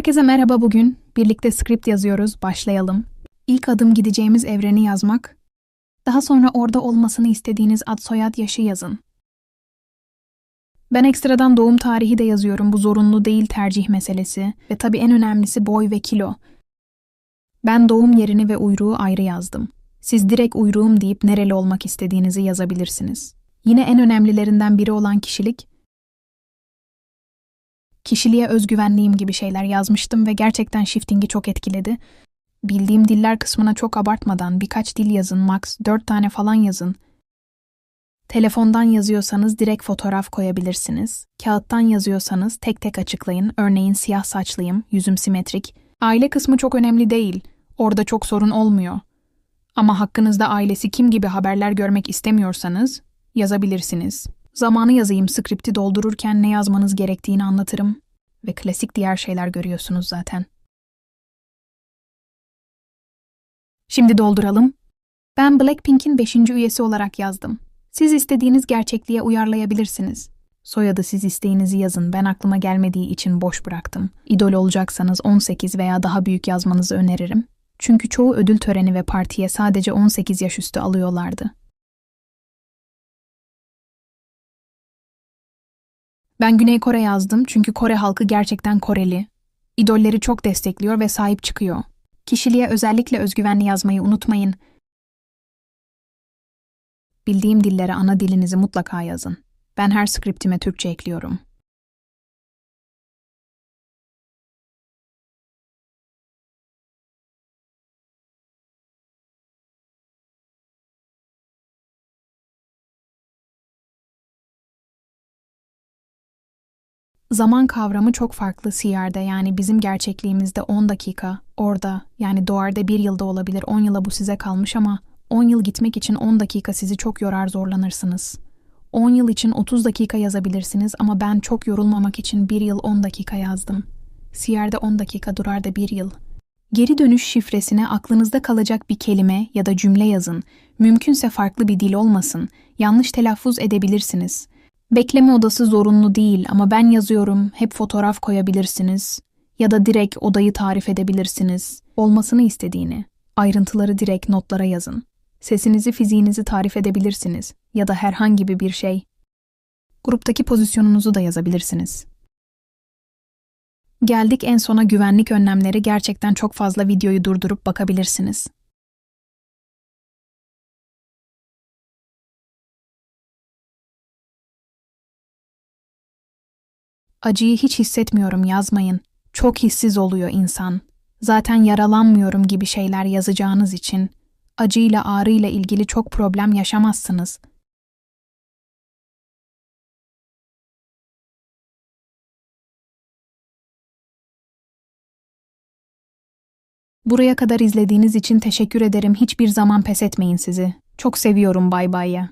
Herkese merhaba bugün. Birlikte script yazıyoruz. Başlayalım. İlk adım gideceğimiz evreni yazmak. Daha sonra orada olmasını istediğiniz ad soyad yaşı yazın. Ben ekstradan doğum tarihi de yazıyorum. Bu zorunlu değil tercih meselesi. Ve tabii en önemlisi boy ve kilo. Ben doğum yerini ve uyruğu ayrı yazdım. Siz direkt uyruğum deyip nereli olmak istediğinizi yazabilirsiniz. Yine en önemlilerinden biri olan kişilik, kişiliğe özgüvenliyim gibi şeyler yazmıştım ve gerçekten shifting'i çok etkiledi. Bildiğim diller kısmına çok abartmadan birkaç dil yazın, max 4 tane falan yazın. Telefondan yazıyorsanız direkt fotoğraf koyabilirsiniz. Kağıttan yazıyorsanız tek tek açıklayın. Örneğin siyah saçlıyım, yüzüm simetrik. Aile kısmı çok önemli değil. Orada çok sorun olmuyor. Ama hakkınızda ailesi kim gibi haberler görmek istemiyorsanız yazabilirsiniz. Zamanı yazayım skripti doldururken ne yazmanız gerektiğini anlatırım ve klasik diğer şeyler görüyorsunuz zaten. Şimdi dolduralım. Ben Blackpink'in 5. üyesi olarak yazdım. Siz istediğiniz gerçekliğe uyarlayabilirsiniz. Soyadı siz isteğinizi yazın. Ben aklıma gelmediği için boş bıraktım. İdol olacaksanız 18 veya daha büyük yazmanızı öneririm. Çünkü çoğu ödül töreni ve partiye sadece 18 yaş üstü alıyorlardı. Ben Güney Kore yazdım çünkü Kore halkı gerçekten Koreli. İdolleri çok destekliyor ve sahip çıkıyor. Kişiliğe özellikle özgüvenli yazmayı unutmayın. Bildiğim dillere ana dilinizi mutlaka yazın. Ben her skriptime Türkçe ekliyorum. Zaman kavramı çok farklı CR'de yani bizim gerçekliğimizde 10 dakika, orada yani doğarda bir yılda olabilir 10 yıla bu size kalmış ama 10 yıl gitmek için 10 dakika sizi çok yorar zorlanırsınız. 10 yıl için 30 dakika yazabilirsiniz ama ben çok yorulmamak için 1 yıl 10 dakika yazdım. CR'de 10 dakika durar da 1 yıl. Geri dönüş şifresine aklınızda kalacak bir kelime ya da cümle yazın. Mümkünse farklı bir dil olmasın. Yanlış telaffuz edebilirsiniz. Bekleme odası zorunlu değil ama ben yazıyorum, hep fotoğraf koyabilirsiniz. Ya da direkt odayı tarif edebilirsiniz. Olmasını istediğini. Ayrıntıları direkt notlara yazın. Sesinizi, fiziğinizi tarif edebilirsiniz. Ya da herhangi bir şey. Gruptaki pozisyonunuzu da yazabilirsiniz. Geldik en sona güvenlik önlemleri gerçekten çok fazla videoyu durdurup bakabilirsiniz. Acıyı hiç hissetmiyorum yazmayın. Çok hissiz oluyor insan. Zaten yaralanmıyorum gibi şeyler yazacağınız için acıyla ağrıyla ilgili çok problem yaşamazsınız. Buraya kadar izlediğiniz için teşekkür ederim. Hiçbir zaman pes etmeyin sizi. Çok seviyorum bay bay ya.